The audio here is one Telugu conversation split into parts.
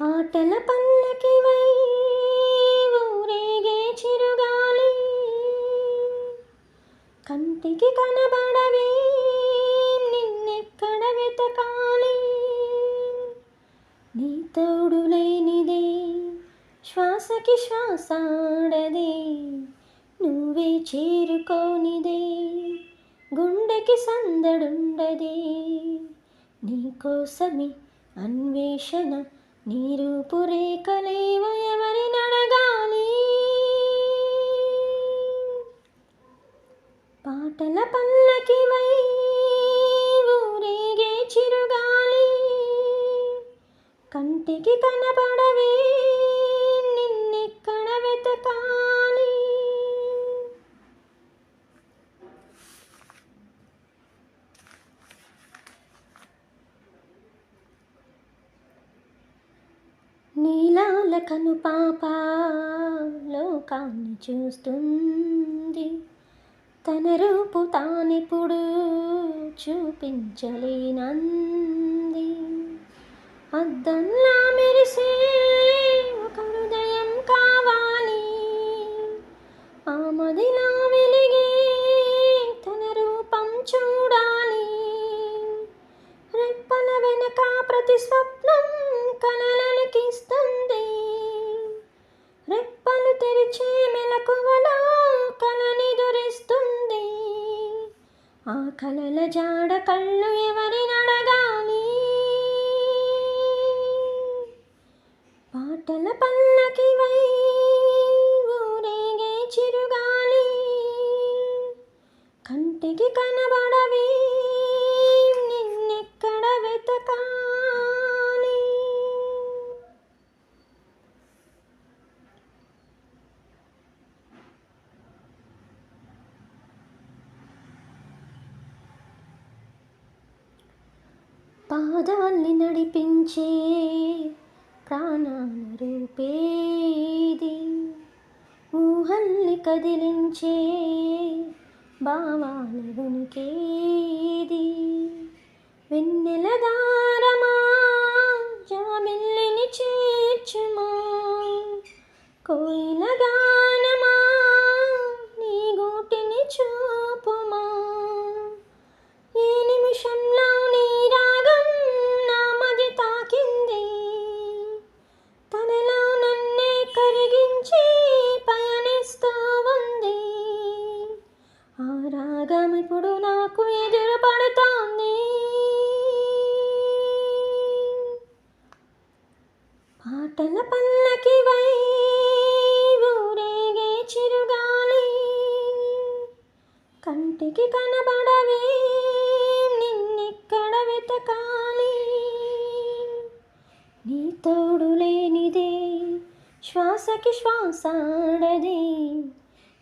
పాటల పల్లకి వై ఊరేగే చిరుగాలి. కంటికి కనబడవి నిన్నెక్కడ వెతకాలి. నీ తోడు లేనిదే శ్వాసకి శ్వాసాడదే నువ్వే చేరుకోనిదే గుండెకి సందడుండదే. నీకోసమే అన్వేషణ నీ రూపురేఖలేవో ఎవరి నడగాలి? పాటల పల్లకి వై ఊరేగే చిరుగాలి. కంటికి కనపడ నిన్నెక్కడ వెతకాలి నీలాల కను పాప లోకాన్ని చూస్తుంది. తన రూపు తానిప్పుడు చూపించలేనంది. అద్దంలా మెరిసే కలల జాడ కళ్ళు పాదాల్ని నడిపించే ప్రాణాల రూపేది. ఊహల్ని కదిలించే భావాల ఉనికేది. వెన్నెల దారం రాగం ఇప్పుడు నాకు ఎదురు పడుతోంది. పాటల పల్లకి వై ఊరేగే చిరుగాలి. కంటికి కనబడవే నిన్నిక్కడ వెతకాలి. నీ తోడు లేనిదే శ్వాసకి శ్వాసాడదే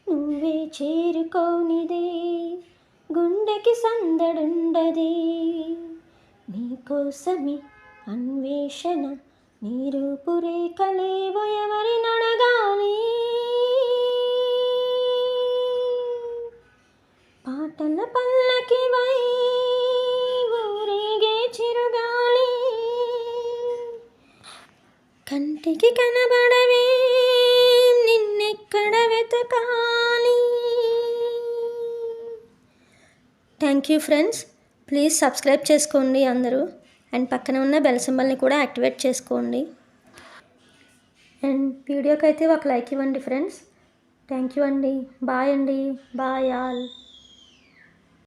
నువ్వే చేరుకోనిదే. గుండెకి సందడుండదే. నీకోసమే అన్వేషణ నీ రూపురేఖలేవో ఎవరి నడగాని పాటల పల్లకి వై ఊరేగే చిరుగాలి. కంటికి కనబడవే నిన్నెక్కడ వెతకాలి. Thank you friends please subscribe చేసుకోండి అందరూ. అండ్ పక్కన ఉన్న బెల్ సింబల్ని కూడా యాక్టివేట్ చేసుకోండి. అండ్ వీడియోకి అయితే ఒక లైక్ ఇవ్వండి ఫ్రెండ్స్ థ్యాంక్ యూ అండి. బాయ్ అండి. Bye all